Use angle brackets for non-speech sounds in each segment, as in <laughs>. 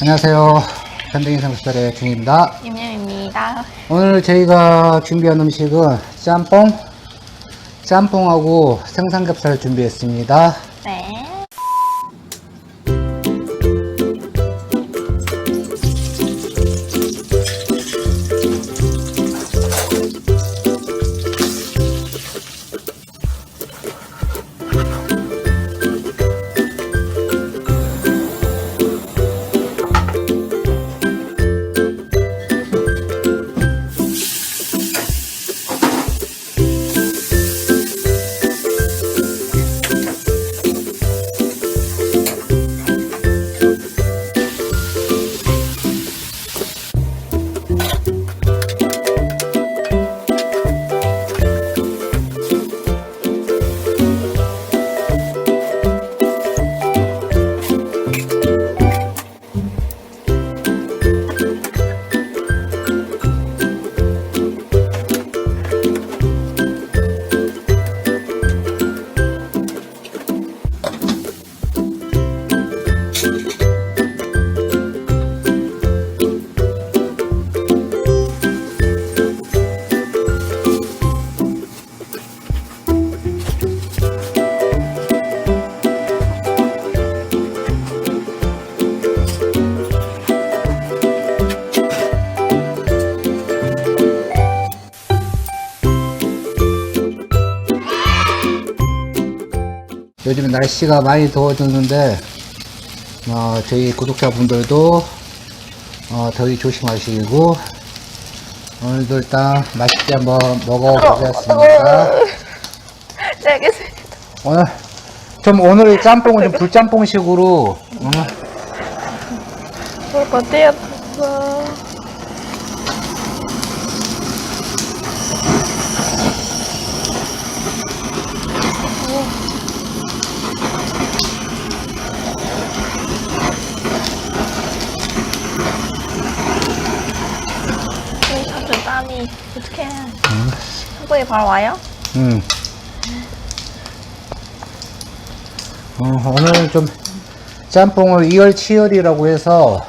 안녕하세요. 현대인 삼겹살의 중입니다. 김유입니다. 오늘 저희가 준비한 음식은 짬뽕, 짬뽕하고 생삼겹살 준비했습니다. 네. 요즘 날씨가 많이 더워졌는데, 어, 저희 구독자분들도 어, 더위 조심하시고, 오늘도 일단 맛있게 한번 먹어보겠습니다. 네, 알겠습니다. 오늘 좀 오늘 짬뽕은 좀 <laughs> 불짬뽕식으로 어, 뭘 어때요, 봤어. 삼촌 땀이 어떡해. 한 번에 바로 와요? 음. 어, 오늘 좀 짬뽕을 이열치열이라고 해서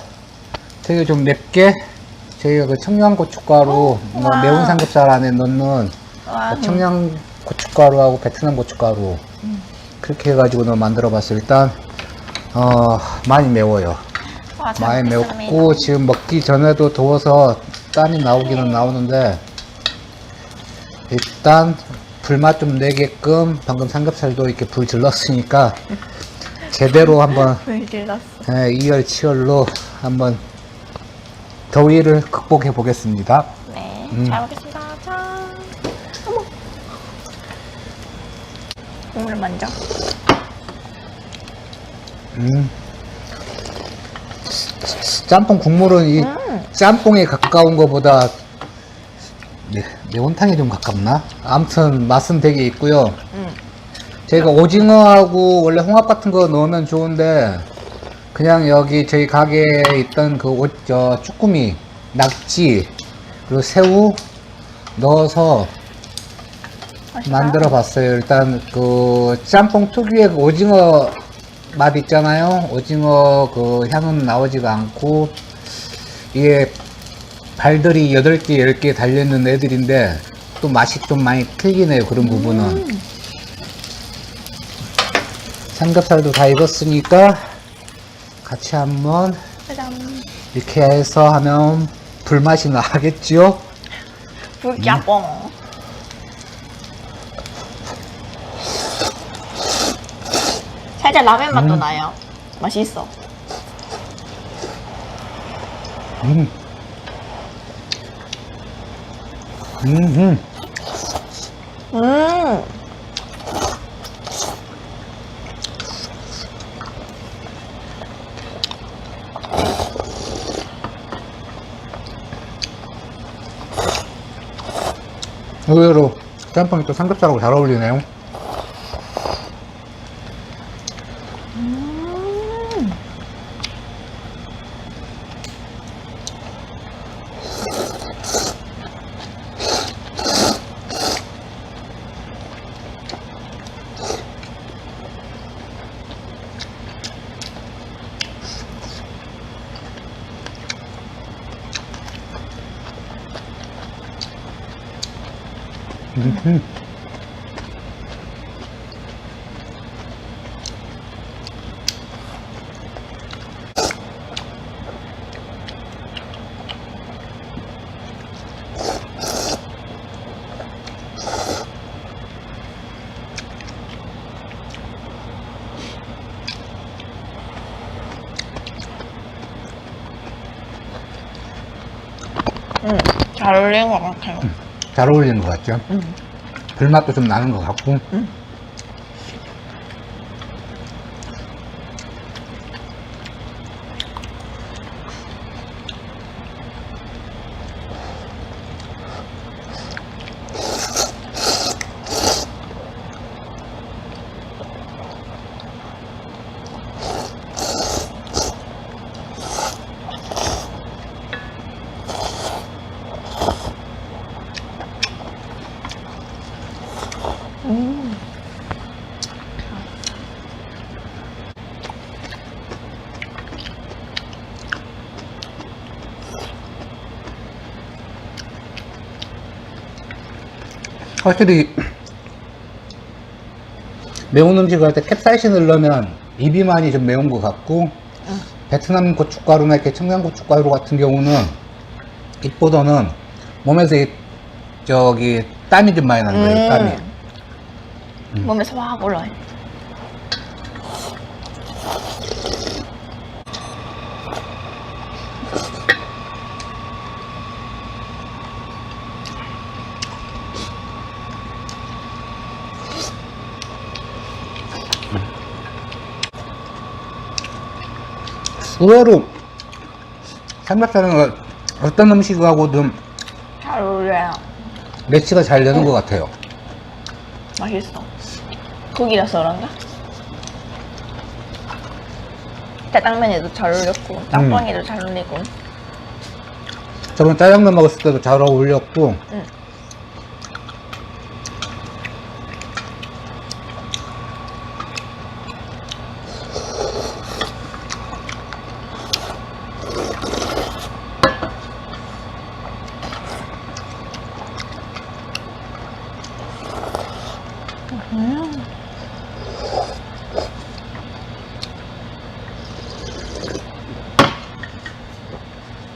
되게 좀 맵게 저희가 그 청양고춧가루 뭐 와. 매운 삼겹살 안에 넣는 와, 그 청양고춧가루하고 베트남 고춧가루 그렇게 해가지고 너 만들어봤어요. 일단 어, 많이 매워요. 와, 잘 많이 먹겠습니다. 매웠고 지금 먹기 전에도 더워서 땀이 나오기는 나오는데 일단 불맛 좀 내게끔 방금 삼겹살도 이렇게 불 질렀으니까 제대로 한번? <laughs> 예, 이열치열로 한번 더위를 극복해 보겠습니다. 네, 음. 잘 먹겠습니다. 짠. 어머. 국물 먼저. 음. 짬뽕 국물은 이 음. 짬뽕에 가까운 것보다 매, 매운탕에 좀 가깝나? 아무튼 맛은 되게 있고요. 음. 저희가 오징어하고 원래 홍합 같은 거 넣으면 좋은데 그냥 여기 저희 가게에 있던 그 오, 저 쭈꾸미, 낙지 그리고 새우 넣어서? 만들어 봤어요. 일단 그 짬뽕 특유의 그 오징어 맛 있잖아요. 오징어 그 향은 나오지가 않고 이게 발들이 8개, 10개 달려있는 애들인데 또 맛이 좀 많이 틀리네요. 그런 부분은. 음. 삼겹살도 다 익었으니까 같이 한번 짜잔. 이렇게 해서 하면 불맛이 나겠지요? 불짬뽕. 살짝 라면 맛도 음. 나요. 맛있어. 음. 음, 음. 음. 의외로 짬뽕이 또 삼겹살하고 잘 어울리네요. 음. 응, 잘 어울리는 것 같아요. 잘 어울리는 것 같죠? 응. 불맛도 좀 나는 것 같고. 응. 음. 확실히 매운 음식을 할 때 캡사이신을 넣으면 입이 많이 좀 매운 것 같고 응. 베트남 고춧가루나 이렇게 청양 고춧가루 같은 경우는 입보다는 몸에서 이, 저기 땀이 좀 많이 나는 거예요 땀이 음. 몸에서 확 올라요. 의외로 삼겹살은 어떤 음식하고든 잘 어울려요. 매치가 잘 되는 것 같아요 맛있어. 고기라서 그런가? 짜장면에도 잘 어울렸고, 짬뽕에도 잘 어울리고. 저번 짜장면 먹었을 때도 잘 어울렸고 응.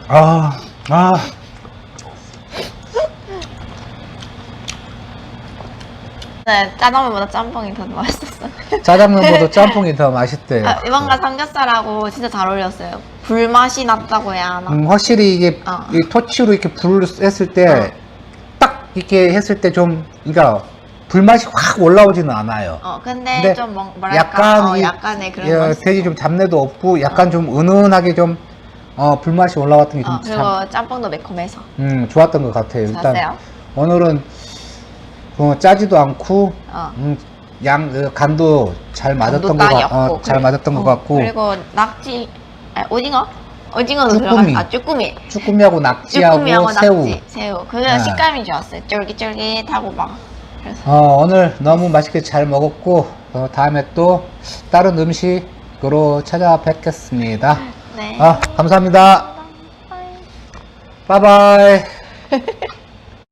아, 아, 네, 짜장면보다 짬뽕이 더 맛있었어요. 짜장면보다 <laughs> 짬뽕이 더 맛있대요. 아, 이번가 삼겹살하고 진짜 잘 어울렸어요. 불맛이 났다고 해야 하나? 음, 확실히 이게 어. 이 토치로 이렇게 불을 했을 때 어. 딱 이렇게 했을 때 좀 그러니까 불맛이 확 올라오지는 않아요. 어, 근데, 근데 좀 뭐, 뭐랄까, 약간 어, 이- 약간의 그런 예, 돼지 좀 잡내도 없고 약간 좀 은은하게 좀 어, 불맛이 올라왔던 게 좀 어, 참, 그리고 짬뽕도 매콤해서 음, 좋았던 것 같아요. 일단 좋았어요. 오늘은 어, 짜지도 않고 어. 음, 양 그, 간도 잘 맞았던 것 같, 딱이었고 어, 잘 맞았던 것 어, 같고 그리고 낙지 아, 오징어 오징어도 쭈꾸미. 들어가 아 쭈꾸미 쭈꾸미하고 낙지하고 쭈꾸미하고 새우. 낙지 새우 그 네. 식감이 좋았어요 쫄깃쫄깃하고 막 그래서 어, 오늘 너무 맛있게 잘 먹었고 어, 다음에 또 다른 음식으로 찾아뵙겠습니다. 네 아, 감사합니다. 바이바이. <laughs>